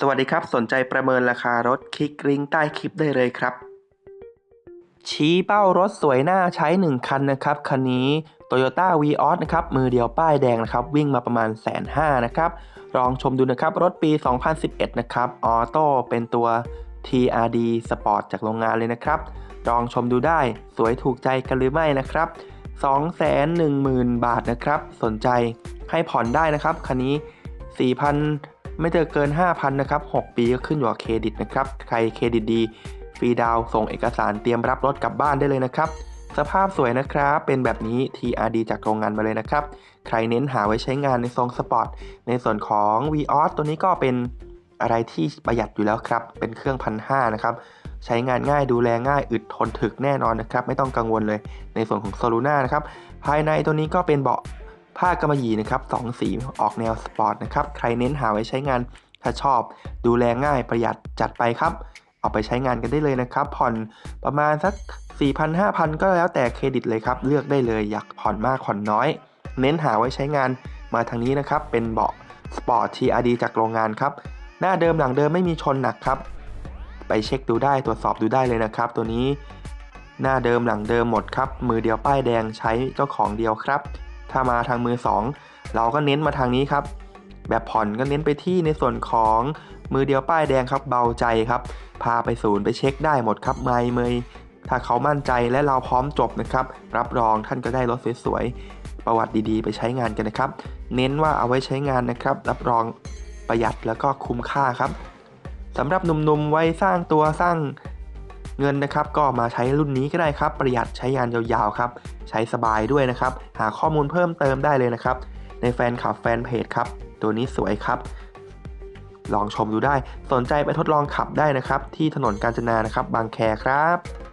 สวัสดีครับ สนใจประเมินราคารถคลิกลิงก์ใต้คลิปได้เลยครับ ชี้เป้ารถสวยหน้าใช้ 1 คันนะครับ คันนี้ Toyota v ีออนะครับ มือเดียวป้ายแดงนะครับ วิ่งมาประมาณแสนห้านะครับ ลองชมดูนะครับ รถปี 2011 นะครับออโต้เป็นตัว TRD Sport จากโรงงานเลยนะครับ ลองชมดูได้สวยถูกใจกันหรือไม่นะครับ 210,000 บาทนะครับ สนใจให้ผ่อนได้นะครับ คันนี้ 4,000 ไม่เจอเกิน 5,000นะครับ6ปีก็ขึ้นอยู่กับเครดิตนะครับ ใครเครดิตดีฟรีดาวส่งเอกสารเตรียมรับรถกลับบ้านได้เลยนะครับ สภาพสวยนะครับ เป็นแบบนี้ TRD จากโรงงานมาเลยนะครับ ใครเน้นหาไว้ใช้งานในทรงสปอร์ต ในส่วนของ v ีออตัวนี้ก็เป็นอะไรที่ประหยัดอยู่แล้วครับ เป็นเครื่องพันห้านะครับ ใช้งานง่ายดูแลง่าย อึดทนถึกแน่นอนนะครับ ไม่ต้องกังวลเลย ในส่วนของโซลูน่านะครับ ภายในตัวนี้ก็เป็นเบาะ ผ้ากำมะหยี่นะครับสองสีออกแนวสปอร์ตนะครับ ใครเน้นหาไว้ใช้งาน ถ้าชอบ ดูแลง่ายประหยัดจัดไปครับ เอาไปใช้งานกันได้เลยนะครับ ผ่อนประมาณสัก 4,000 5,000 ก็แล้วแต่เครดิตเลยครับ เลือกได้เลยอยากผ่อนมากผ่อนน้อย เน้นหาไว้ใช้งานมาทางนี้นะครับ เป็นเบาะสปอร์ต TRD จากโรงงานครับ หน้าเดิมหลังเดิมไม่มีชนหนักครับ ไปเช็คดูได้ตรวจสอบดูได้เลยนะครับ ตัวนี้หน้าเดิมหลังเดิมหมดครับ มือเดียวป้ายแดงใช้เจ้าของเดียวครับ ถ้ามาทางมือ 2 เราก็เน้นมาทางนี้ครับ แบบผ่อนก็เน้นไปที่ในส่วนของมือเดียวป้ายแดงครับเบาใจครับ พาไปศูนย์ไปเช็คได้หมดครับไม่เมยถ้าเขามั่นใจและเราพร้อมจบนะครับ รับรองท่านก็ได้รถสวยๆ ประวัติดีๆ ไปใช้งานกันนะครับ เน้นว่าเอาไว้ใช้งานนะครับ รับรองประหยัดแล้วก็คุ้มค่าครับสำหรับหนุ่มๆ ไว้สร้างตัวสร้าง เงินนะครับก็มาใช้รุ่นนี้ก็ได้ครับ ประหยัดใช้งานยาวๆครับ ใช้สบายด้วยนะครับ หาข้อมูลเพิ่มเติมได้เลยนะครับ ในแฟนคลับแฟนเพจครับ ตัวนี้สวยครับ ลองชมดูได้ สนใจไปทดลองขับได้นะครับ ที่ถนนกาญจนานะครับ บางแคครับ